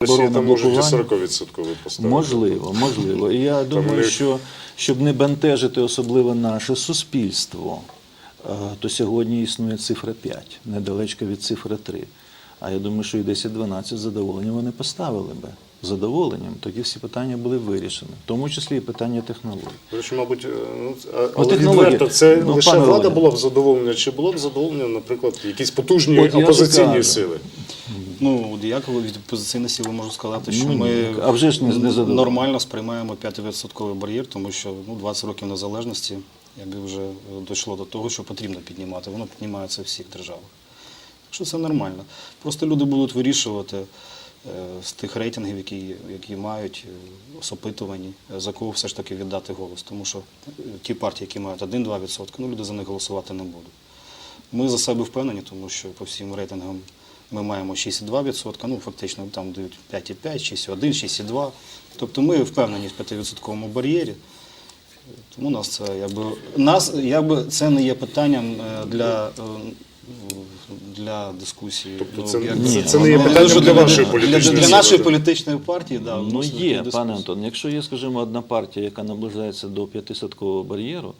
Росія оборонне там може і блокування. 40% поставити. Можливо, можливо. І я думаю, що щоб не бентежити особливо наше суспільство, е, то сьогодні існує цифра 5, недалечко від цифри 3. А я думаю, що і 10-12 з задоволенням вони поставили би. Задоволенням, тоді всі питання були вирішені, в тому числі і питання технологій. Речі, мабуть, е, ну, а- але відверто, це Ну, лише влада Володя. була б задоволена, чи було б задоволення, наприклад, якісь потужні От опозиційні сили? Ну, як від опозиційної сили можу сказати, що ми а вже ж не- не нормально сприймаємо 5% бар'єр, тому що ну, 20 років незалежності якби вже е, дійшло до того, що потрібно піднімати. Воно піднімається у всіх державах. Так що це нормально. Просто люди будуть вирішувати е, з тих рейтингів, які, які мають е, з опитувані, е, за кого все ж таки віддати голос. Тому що ті партії, які мають 1-2%, ну люди за них голосувати не будуть. Ми за себе впевнені, тому що по всім рейтингам ми маємо 6,2%, ну фактично там дають 5,5, 6,1, 6,2. Тобто ми впевнені в 5% бар'єрі. Тому нас це якби нас якби це не є питанням е, для. е, Для дискусії. Тобто Ну, це- як це- це не є воно питанням дуже для вашої для- політичної для, сили. нашої політичної партії, да, Ну є, таку пане. Антон. Якщо є, скажімо, одна партія, яка наближається до п'ятисоткового бар'єру,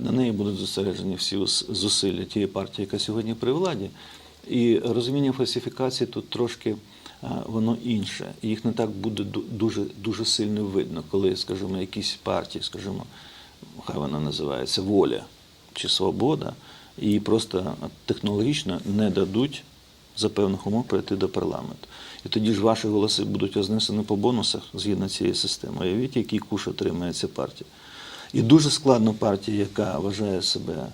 на неї будуть зосереджені всі зусилля тієї партії, яка сьогодні при владі. І розуміння фальсифікації тут трошки воно інше. Їх не так буде дуже, дуже сильно видно, коли, скажімо, якісь партії, скажімо, хай вона називається воля чи свобода, і просто технологічно не дадуть за певних умов прийти до парламенту. І тоді ж ваші голоси будуть рознесені по бонусах згідно цієї системи. Уявіть, який куш отримає ця партія. І дуже складно партії, яка вважає себе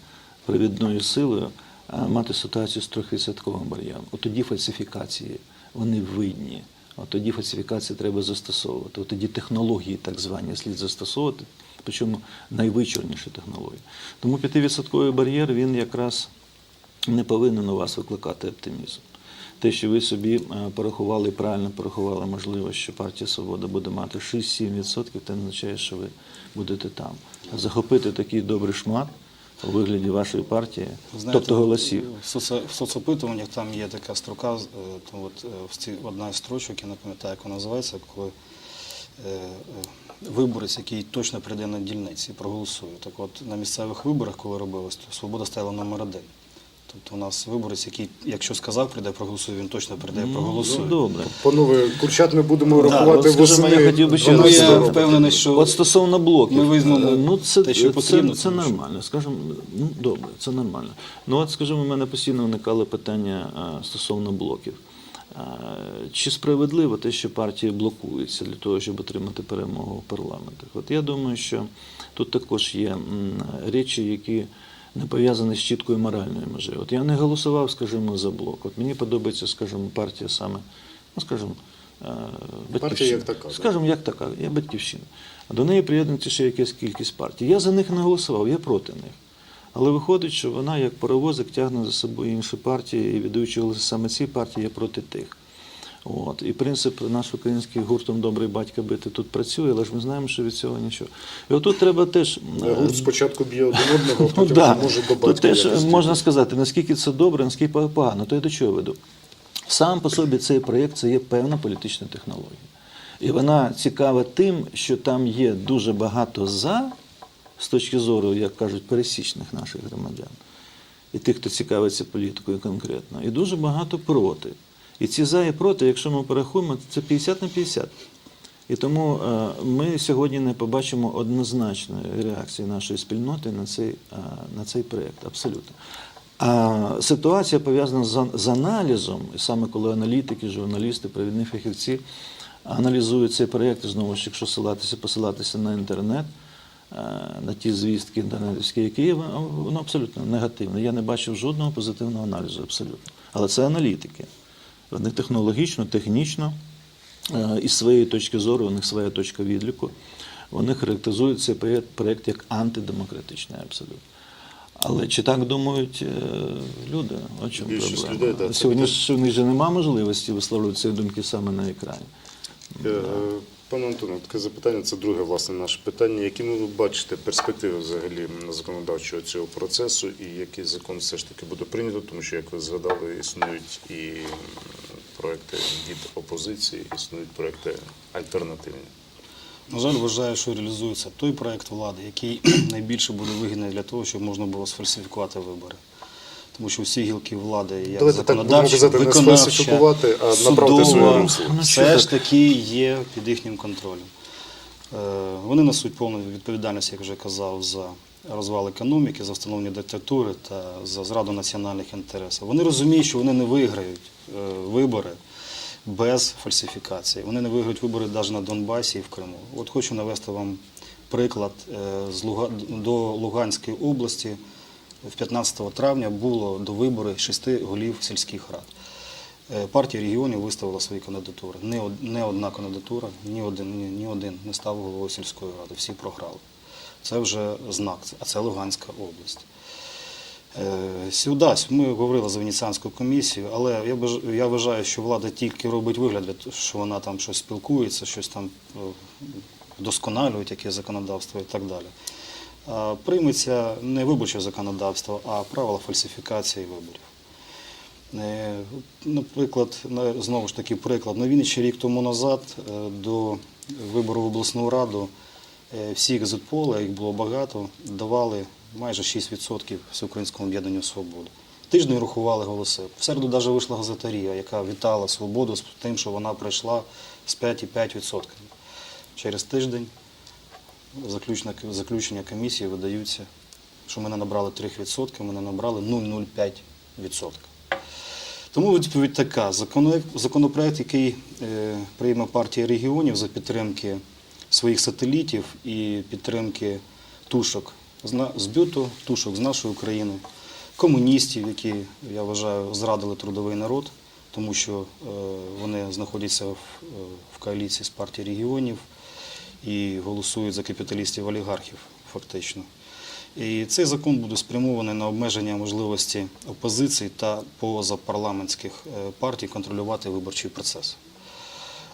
провідною силою, мати ситуацію з трьохвідсотковим бар'єром. От тоді фальсифікації вони видні. От тоді фальсифікації треба застосовувати. От тоді технології так звані слід застосовувати, причому найвичорніші технології. Тому 5% бар'єр він якраз не повинен у вас викликати оптимізм. Те, що ви собі е, порахували, правильно порахували, можливо, що партія Свобода буде мати 6-7%, це не означає, що ви будете там. Захопити такий добрий шмат у вигляді вашої партії, Знаєте, тобто голосів. В, соцопитуваннях там є така строка, е, от, е, в ці... одна з строчок, я не пам'ятаю, як вона називається, коли е, е, виборець, який точно прийде на дільниці проголосує. Так от на місцевих виборах, коли робилось, то свобода стояла номер один. Тобто у нас виборець, який, якщо сказав, прийде, проголосує, він точно прийде і проголосує. Ну, добре. Панове, курчат ми будемо Да, рахувати от, скажімо, восени я хотів би ще Тому 12 я впевнений, що От стосовно блоків, Ми візьмемо е, ну, це, те, що потрібно, це, тому що- нормально. Скажімо, ну добре, це нормально. Ну от, скажімо, у мене постійно виникали питання а, стосовно блоків. А, Чи справедливо те, що партії блокуються для того, щоб отримати перемогу в парламентах? От я думаю, що тут також є м, речі, які не пов'язані з чіткою моральною межею. От я не голосував, скажімо, за блок. От мені подобається, скажімо, партія саме, ну скажімо, е, батьківщина. як така. Скажімо, як така, я батьківщина. А до неї приєднується ще якась кількість партій. Я за них не голосував, я проти них. Але виходить, що вона як паровозик тягне за собою інші партії, і віддаючи голоси саме цій партії, я проти тих. От. І принцип наш український гуртом добрий батька бити тут працює, але ж ми знаємо, що від цього нічого. І отут треба теж. е, Гурт спочатку б'є один одного, а потім да. може до Тут батька. теж можна сказати, наскільки це добре, наскільки погано. То я до чого веду? Сам по собі цей проєкт це є певна політична технологія. І вона цікава тим, що там є дуже багато за, з точки зору, як кажуть, пересічних наших громадян, і тих, хто цікавиться політикою конкретно, і дуже багато проти. І ці за і проти, якщо ми порахуємо, це 50 на 50. І тому е, ми сьогодні не побачимо однозначної реакції нашої спільноти на цей, е, на цей проєкт. Абсолютно. А ситуація пов'язана з, з аналізом, і саме коли аналітики, журналісти, провідні фахівці аналізують цей проєкт, знову ж, якщо ссилатися, посилатися на інтернет, е, на ті звістки інтернетівські, які є, воно абсолютно негативне. Я не бачив жодного позитивного аналізу, абсолютно. Але це аналітики. Вони технологічно, технічно, е, із своєї точки зору, у них своя точка відліку. Вони характеризують цей проєкт, проєкт як антидемократичний абсолютно. Але чи так думають е, люди? О чому Більшість проблема? людей, так, Сьогодні ж у них же немає можливості висловлювати ці думки саме на екрані. Пане Антоне, таке запитання, це друге власне наше питання. Які ви бачите перспективи взагалі законодавчого цього процесу і який закон все ж таки буде прийнято, тому що, як ви згадали, існують і проекти від опозиції, існують проекти альтернативні. На жаль, вважаю, що реалізується той проект влади, який найбільше буде вигідний для того, щоб можна було сфальсифікувати вибори. Тому що всі гілки влади, як Давайте так будемо законодавча, казати, не виконавча, сфальсифікувати, а направити своє судова, русло. Ну, все ж таки є під їхнім контролем. Е, Вони несуть повну відповідальність, як вже казав, за розвал економіки, за встановлення диктатури та за зраду національних інтересів. Вони розуміють, що вони не виграють е, вибори без фальсифікації. Вони не виграють вибори навіть на Донбасі і в Криму. От хочу навести вам приклад е, з Луга... до Луганської області. В 15 травня було до вибори шести голів сільських рад. Е, Партія регіонів виставила свої кандидатури. Не, одна кандидатура, ні один, ні, один не став головою сільської ради. Всі програли. Це вже знак, а це Луганська область. Е, Сюди ми говорили за Венеціанську комісію, але я вважаю, що влада тільки робить вигляд, що вона там щось спілкується, щось там е, вдосконалюють, яке законодавство і так далі. Прийметься не виборче законодавство, а правила фальсифікації виборів. Е, Наприклад, знову ж таки приклад. На Вінниччині рік тому назад е, до вибору в обласну раду е, всі екзитполи, їх було багато, давали майже 6% Всеукраїнському об'єднанню «Свобода». Тиждень рахували голоси. В середу навіть вийшла газетарія, яка вітала свободу з тим, що вона прийшла з 5,5%. Через тиждень заключення комісії видаються, що ми не набрали 3%, ми не набрали 0,05%. Тому відповідь така: законопроект, який е, прийме партія регіонів за підтримки своїх сателітів і підтримки тушок з бюту, тушок з нашої України, комуністів, які, я вважаю, зрадили трудовий народ, тому що е, вони знаходяться в, е, коаліції з партією регіонів і голосують за капіталістів-олігархів, фактично. І цей закон буде спрямований на обмеження можливості опозиції та позапарламентських е, партій контролювати виборчий процес.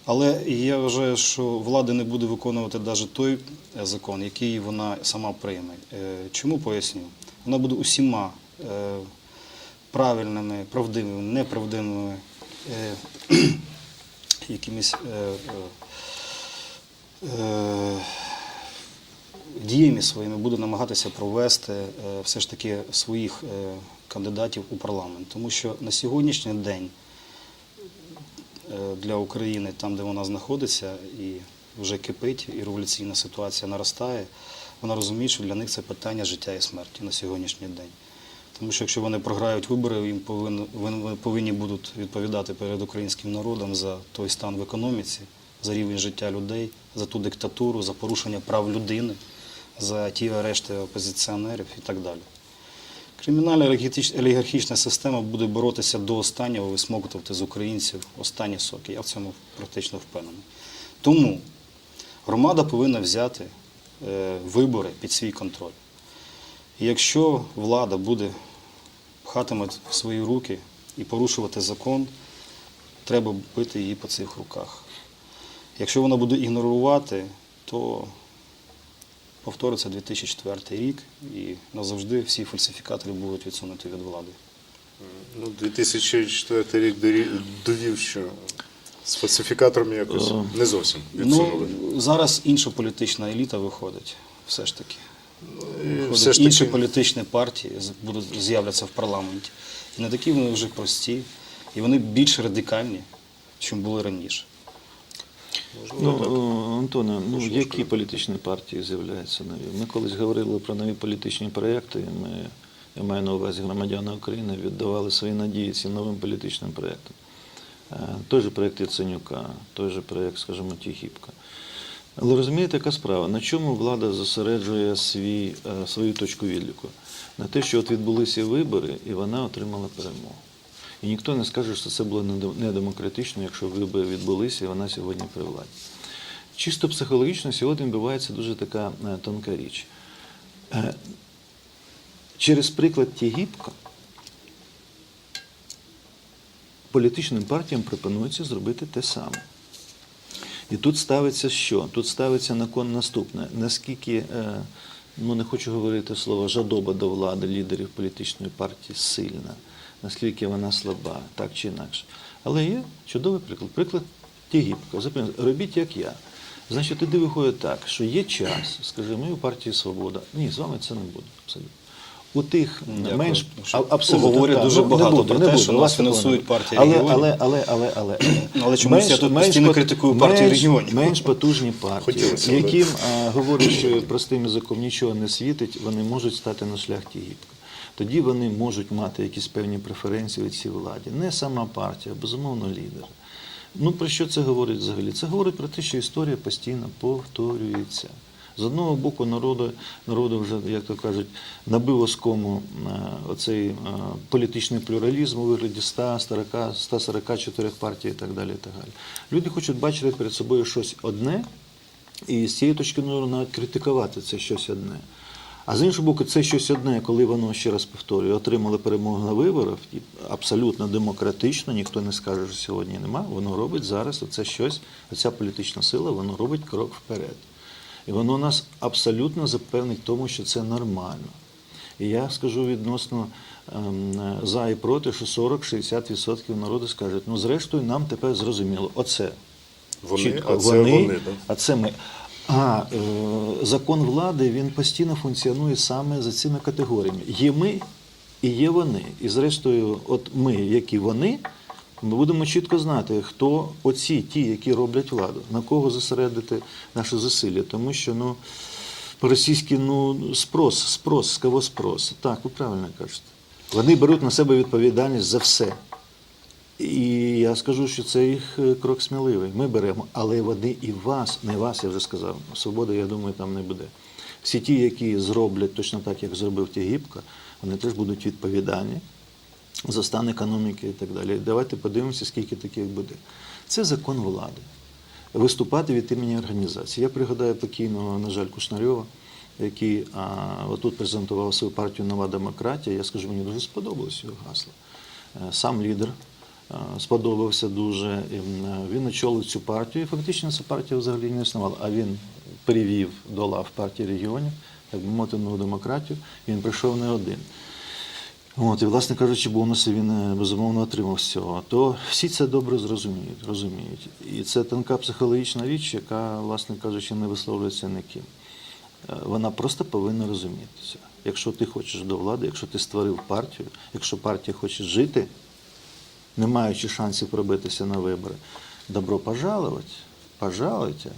Але я вважаю, що влада не буде виконувати навіть той е, закон, який вона сама прийме. Е, Чому поясню? Вона буде усіма правильними, правдивими, неправдивими якимись діями своїми буде намагатися провести е, все ж таки своїх е, кандидатів у парламент. Тому що на сьогоднішній день е, для України, там, де вона знаходиться, і вже кипить, і революційна ситуація наростає, вона розуміє, що для них це питання життя і смерті на сьогоднішній день. Тому що якщо вони програють вибори, їм повинні, вони повинні будуть відповідати перед українським народом за той стан в економіці, за рівень життя людей, за ту диктатуру, за порушення прав людини, за ті арешти опозиціонерів і так далі. Кримінальна олігархічна система буде боротися до останнього, висмоктувати з українців останні соки. Я в цьому практично впевнений. Тому громада повинна взяти е, вибори під свій контроль. І якщо влада буде пхатиме свої руки і порушувати закон, треба бити її по цих руках. Якщо вона буде ігнорувати, то повториться 2004 рік і назавжди всі фальсифікатори будуть відсунуті від влади. Ну, 2004 рік довів, що з фальсифікаторами якось Е. не зовсім відсунули. Ну, зараз інша політична еліта виходить, все ж таки. Виходить, все ж інші таки, політичні партії будуть з'являться в парламенті. І не такі вони вже прості, і вони більш радикальні, ніж були раніше. Ну, Антоне, ну які політичні партії з'являються нові? Ми колись говорили про нові політичні проєкти. Ми, я маю на увазі громадяни України, віддавали свої надії цим новим політичним проєктам. Е, Той же проєкт Яценюка, той же проєкт, скажімо, Тіхіпка. Але розумієте, яка справа? На чому влада зосереджує свій, е, свою точку відліку? На те, що от відбулися вибори, і вона отримала перемогу. І ніхто не скаже, що це було недемократично, якщо вибори відбулися, і вона сьогодні при владі. Чисто психологічно сьогодні відбувається дуже така е, тонка річ. Е, Через приклад Тігіпка політичним партіям пропонується зробити те саме. І тут ставиться що? Тут ставиться на кон наступне. Наскільки, е, ну не хочу говорити слово жадоба до влади лідерів політичної партії сильна, наскільки вона слаба, так чи інакше. Але є чудовий приклад. Приклад. Запам'ятайте, Робіть як я. Значить, тоді виходить так, що є час, скажімо, ми у партії Свобода. Ні, з вами це не буде. Абсолютно. У тих Дякую. менш абсолютно говорять дуже Ну, багато не буде, про не те, буде, що нас фінансують партія але, регіонів. Але, але, але, але, Але чомусь я тут постійно критикую партію менш- регіонів. Менш потужні партії, Хотілося яким що простим язиком нічого не світить, вони можуть стати на шлях Тігіпка. Тоді вони можуть мати якісь певні преференції від цій владі. Не сама партія, безумовно, лідер. Ну про що це говорить взагалі? Це говорить про те, що історія постійно повторюється. З одного боку, народу, народу вже, як то кажуть, набив оскому е, оцей е, політичний плюралізм у вигляді 100, 40, 144 партій і так далі. І так далі. Люди хочуть бачити перед собою щось одне, і з цієї точки зору навіть критикувати це щось одне. А з іншого боку, це щось одне, коли воно, ще раз повторюю, отримали перемогу на виборах, і абсолютно демократично, ніхто не скаже, що сьогодні нема, воно робить зараз оце щось, оця політична сила, воно робить крок вперед. І воно нас абсолютно запевнить в тому, що це нормально. І я скажу відносно ем, за і проти, що 40-60% народу скажуть, ну зрештою нам тепер зрозуміло, оце Вони, чітко а це вони, да? а це ми. А е, закон влади він постійно функціонує саме за цими категоріями. Є ми і є вони. І зрештою, от ми, які вони, ми будемо чітко знати, хто оці, ті, які роблять владу, на кого зосередити наші зусилля. Тому що ну, по-російськи ну, спрос, спрос, з кого спрос. Так, ви правильно кажете. Вони беруть на себе відповідальність за все. І я скажу, що це їх е, крок сміливий. Ми беремо, але вони і вас, не вас, я вже сказав. Свободи, я думаю, там не буде. Всі ті, які зроблять точно так, як зробив Тігіпка, вони теж будуть відповідальні за стан економіки і так далі. Давайте подивимося, скільки таких буде. Це закон влади. Виступати від імені організації. Я пригадаю покійного, на жаль, Кушнарьова, який а, отут презентував свою партію Нова демократія. Я скажу, мені дуже сподобалось його гасло. Е, Сам лідер сподобався дуже. Він очолив цю партію. Фактично ця партія взагалі не існувала. А він перевів до лав партії регіонів, так би мовити, нову демократію. Він прийшов не один. От, і, власне кажучи, бонуси він е, безумовно отримав з цього. То всі це добре зрозуміють, розуміють. І це тонка психологічна річ, яка, власне кажучи, не висловлюється ніким. Е, Вона просто повинна розумітися. Якщо ти хочеш до влади, якщо ти створив партію, якщо партія хоче жити, не маючи шансів пробитися на вибори, добро пожаловать, пожалуйте.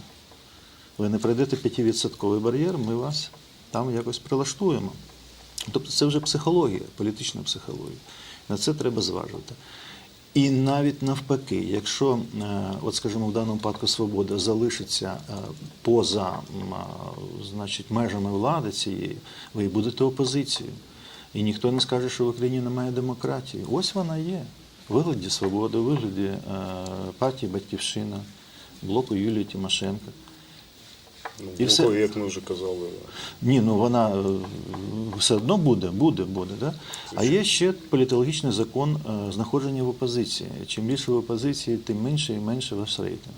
Ви не пройдете 5% бар'єр, ми вас там якось прилаштуємо. Тобто це вже психологія, політична психологія. На це треба зважувати. І навіть навпаки, якщо, е, от скажімо, в даному випадку свобода залишиться е, поза значить, межами влади цієї, ви будете опозицією. І ніхто не скаже, що в Україні немає демократії. Ось вона є. Вигляді свободи, вигляді е, партії Батьківщина, блоку Юлії Тимошенко. Ну, І все. Як ми вже казали, Ні, ну вона е, все одно буде, буде, буде. Да? А є ще політологічний закон е, знаходження в опозиції. Чим більше в опозиції, тим менше і менше ваш рейтинг.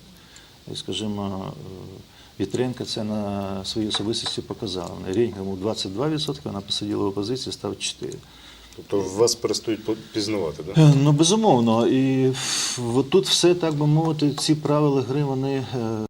І, скажімо, Вітренко це на своїй особистості показала. На рейтингом 22%, вона посиділа в опозиції, став 4%. Тобто вас перестають пізнавати, да? Е, Ну, безумовно. І от тут все, так би мовити, ці правила гри, вони е,